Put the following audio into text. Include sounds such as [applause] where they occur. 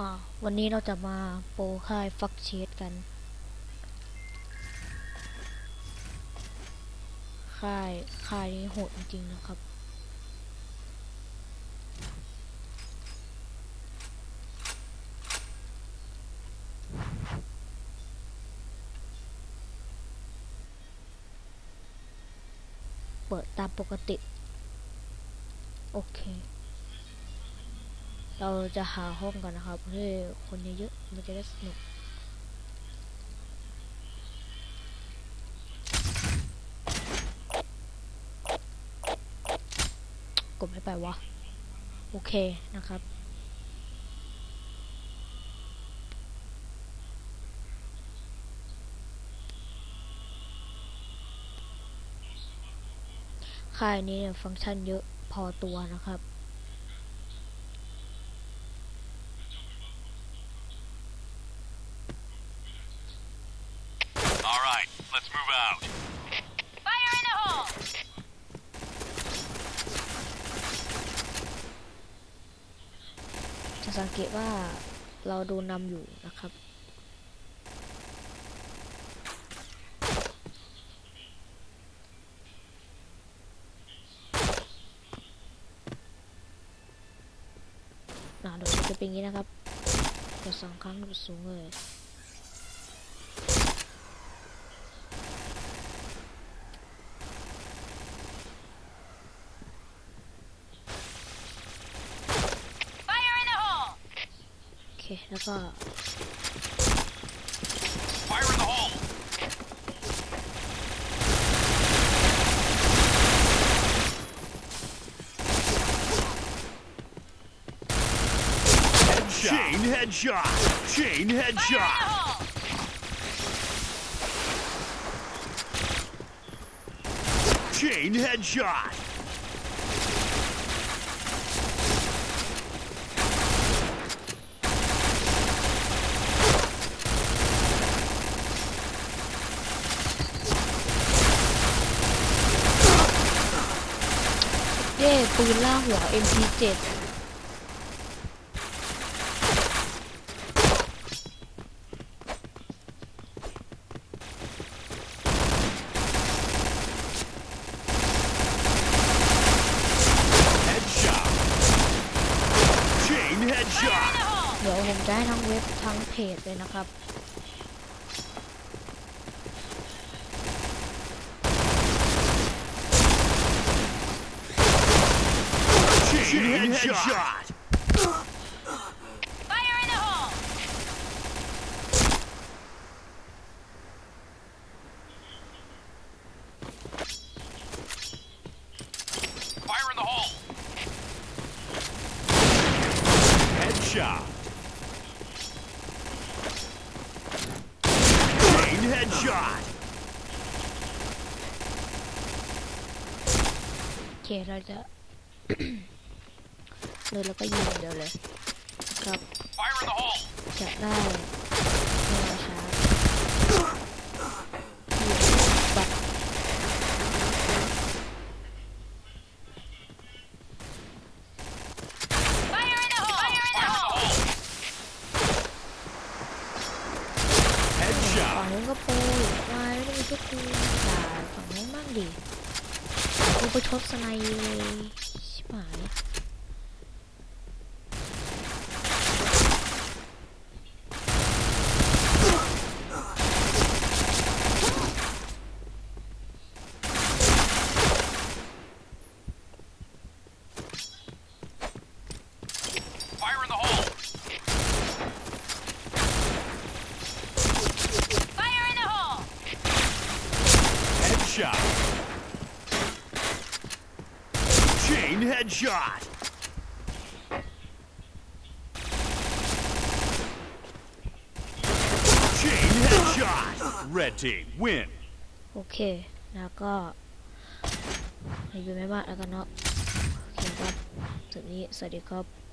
อ่า วันนี้เราจะมาโปรค่ายฟักเชดกัน ค่าย ค่ายนี้โหดจริงๆนะครับ เปิดตามปกติ โอเค เราจะหาห้องกันนะครับเพื่อคนเยอะๆมันจะได้สนุกกดไม่ไปวะ โอเคนะครับค่ายนี้เนี่ยฟังก์ชันเยอะพอตัวนะครับ จะสังเกตว่าเราโดนนำอยู่นะครับ น่าเดยจะเป็นอย่างนี้นะครับกดสองครั้งสูงเลย เค แล้วก็ Fire in the hole. Chain headshot. Chain Fire in the headshot. hole! Chain headshot. เย้ปืนล่าหัว MP7 Headshot. Chain Fire in headshot. the hole! เดี๋ยวผมจะให้ทั้งเว็บทั้งเพจเลยนะครับ Headshot! Headshot. Fire in the hole! Fire in the hole! Headshot! Chain headshot! Okay, like that. [clears throat] เราจะเลยแล้วก็ยิงอย่างเดียวเลยครับ Fire in the hole. จะได้ไม่รอช้าบัตร Fire in the hole! Fire in the hole! Headshot. ฝั่งนู้นก็โปรอีกมาไม่ได้มีแค่กูด่าฝั่งนู้นบ้างดิกูไปชดสไนเลยชิบหาย Headshot. Chain headshot. Chain headshot. Red team win. โอเค แล้วก็รีวิวไม่มากแล้วกันเนาะโอเคครับสุดนี้ สวัสดีครับ